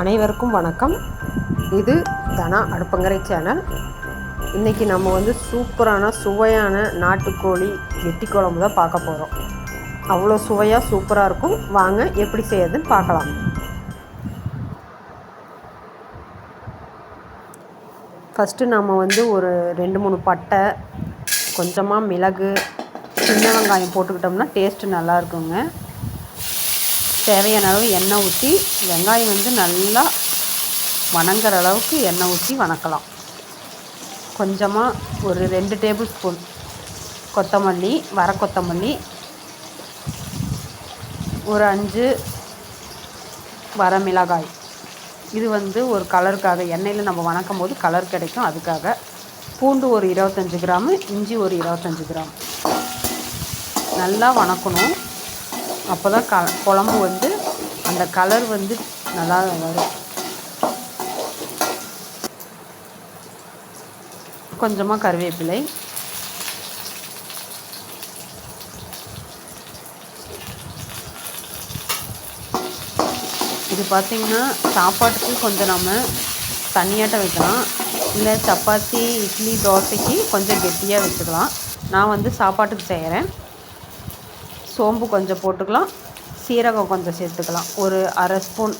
அனைவருக்கும் வணக்கம். இது தனா அடுப்பங்கரை சேனல். இன்றைக்கி நம்ம வந்து சூப்பரான சுவையான நாட்டுக்கோழி வெட்டி குழம்பு தான் பார்க்க போகிறோம் அவ்வளோ சுவையாக சூப்பராக இருக்கும். வாங்க எப்படி செய்யறதுன்னு பார்க்கலாம். ஃபஸ்ட்டு நம்ம வந்து ஒரு ரெண்டு மூணு பட்டை கொஞ்சமாக மிளகு சின்ன வெங்காயம் போட்டுக்கிட்டோம்னா டேஸ்ட்டு நல்லா இருக்குங்க. தேவையான அளவு எண்ணெய் ஊற்றி வெங்காயம் வந்து நல்லா வணங்குற அளவுக்கு எண்ணெய் ஊற்றி வணக்கலாம். கொஞ்சமாக ஒரு ரெண்டு டேபிள் ஸ்பூன் கொத்தமல்லி வர கொத்தமல்லி ஒரு அஞ்சு வர மிளகாய். இது வந்து ஒரு கலருக்காக எண்ணெயில் நம்ம வணக்கும் போது கலர் கிடைக்கும். அதுக்காக பூண்டு ஒரு இருபத்தஞ்சி கிராமு இஞ்சி ஒரு இருபத்தஞ்சி கிராம். நல்லா வணக்கணும். அப்போ தான் க குழம்பு வந்து அந்த கலர் வந்து நல்லா வரும். கொஞ்சமாக கருவேப்பிலை. இது பார்த்திங்கன்னா சாப்பாட்டுக்கு கொஞ்சம் நம்ம தண்ணியாட்டம் வைக்கலாம். இல்லை சப்பாத்தி இட்லி தோசைக்கு கொஞ்சம் கெட்டியாக வச்சுக்கலாம். நான் வந்து சாப்பாட்டுக்கு செய்கிறேன் சோம்பு கொஞ்சம் போட்டுக்கலாம். சீரகம் கொஞ்சம் சேர்த்துக்கலாம். ஒரு அரை ஸ்பூன்.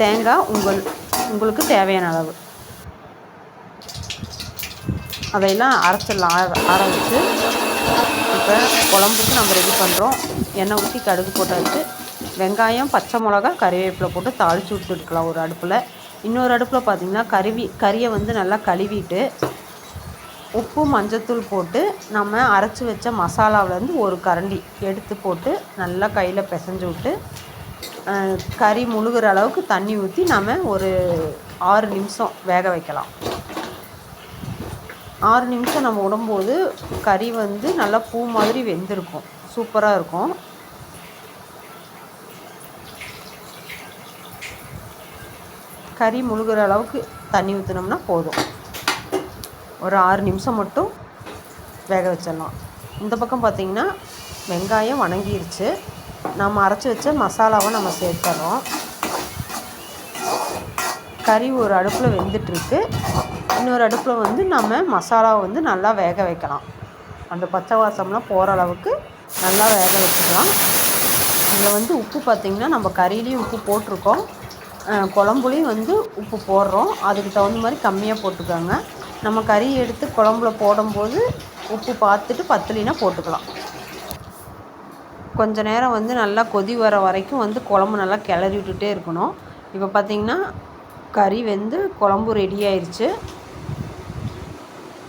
தேங்காய் உங்கள் உங்களுக்கு தேவையான அளவு. அதையெல்லாம் அரைச்சிடலாம். ஆற வச்சு. இப்போ குழம்புக்கு நம்ம ரெடி பண்ணுறோம் எண்ணெய் ஊற்றி கடுகு போட்டாச்சு. வெங்காயம் பச்சை மிளகா கறிவேப்பிலை போட்டு தாளித்து விட்டுக்கலாம் ஒரு அடுப்பில். இன்னொரு அடுப்பில் பார்த்திங்கன்னா கருவி கறியை வந்து நல்லா கழுவிட்டு உப்பு மஞ்சத்தூள் போட்டு நம்ம அரைச்சி வச்ச மசாலாவிலேருந்து ஒரு கரண்டி எடுத்து போட்டு நல்லா கையில் பிசைஞ்சு விட்டு கறி முழுகிற அளவுக்கு தண்ணி ஊற்றி நம்ம ஒரு ஆறு நிமிஷம் வேக வைக்கலாம். ஆறு நிமிஷம் நம்ம விடும்போது கறி வந்து நல்லா பூ மாதிரி வெந்திருக்கும். சூப்பராக இருக்கும். கறி முழுகிற அளவுக்கு தண்ணி ஊற்றினோம்னா போதும். ஒரு ஆறு நிமிஷம் மட்டும் வேக வச்சிடலாம். இந்த பக்கம் பார்த்திங்கன்னா வெங்காயம் வணங்கிருச்சு. நம்ம அரைச்சி வச்ச மசாலாவை நம்ம சேர்த்துறோம். கறி ஒரு அடுப்பில் வெந்துட்டுருக்கு. இன்னொரு அடுப்பில் வந்து நம்ம மசாலாவை வந்து நல்லா வேக வைக்கலாம். அந்த பச்சை வாசம்லாம் போகிற அளவுக்கு நல்லா வேக வச்சுக்கலாம். இதில் வந்து உப்பு பார்த்திங்கன்னா நம்ம கறியிலையும் உப்பு போட்டிருக்கோம். குழம்புலையும் வந்து உப்பு போடுறோம். அதுக்கு தகுந்த மாதிரி கம்மியாக போட்டுக்கோங்க. நம்ம கறி எடுத்து குழம்புல போடும்போது உப்பு பார்த்துட்டு பத்தலினா போட்டுக்கலாம். கொஞ்ச நேரம் வந்து நல்லா கொதி வர வரைக்கும் வந்து குழம்பு நல்லா கிளறி விட்டுட்டே இருக்கணும். இப்போ பார்த்திங்கன்னா கறி வெந்து குழம்பு ரெடி ஆயிடுச்சு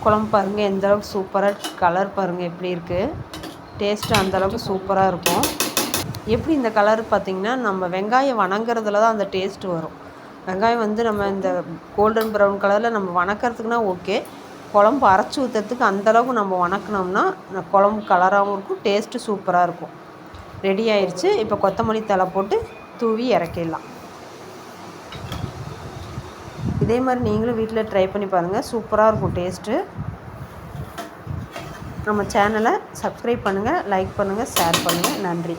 குழம்பு பாருங்கள் எந்த அளவுக்கு சூப்பராக கலர் பாருங்கள் எப்படி இருக்குது டேஸ்ட்டு அந்தளவுக்கு சூப்பராக இருக்கும். எப்படி இந்த கலர் பார்த்திங்கன்னா நம்ம வெங்காயம் வணங்குறதுல தான் அந்த டேஸ்ட்டு வரும். வெங்காயம் வந்து நம்ம இந்த கோல்டன் ப்ரௌன் கலரில் நம்ம வணக்கிறதுக்குனா ஓகே குழம்பு அரைச்சி ஊற்றுறதுக்கு அந்தளவுக்கு நம்ம வணக்கினோம்னா குழம்பு கலராகவும் இருக்கும் டேஸ்ட்டு சூப்பராக இருக்கும். ரெடி ஆயிடுச்சு இப்போ கொத்தமல்லி தலை போட்டு தூவி இறக்கிடலாம். இதே மாதிரி நீங்களும் வீட்டில் ட்ரை பண்ணி பாருங்கள் சூப்பராக இருக்கும் டேஸ்ட்டு நம்ம சேனலை சப்ஸ்கிரைப் பண்ணுங்கள் லைக் பண்ணுங்கள் ஷேர் பண்ணுங்கள் நன்றி.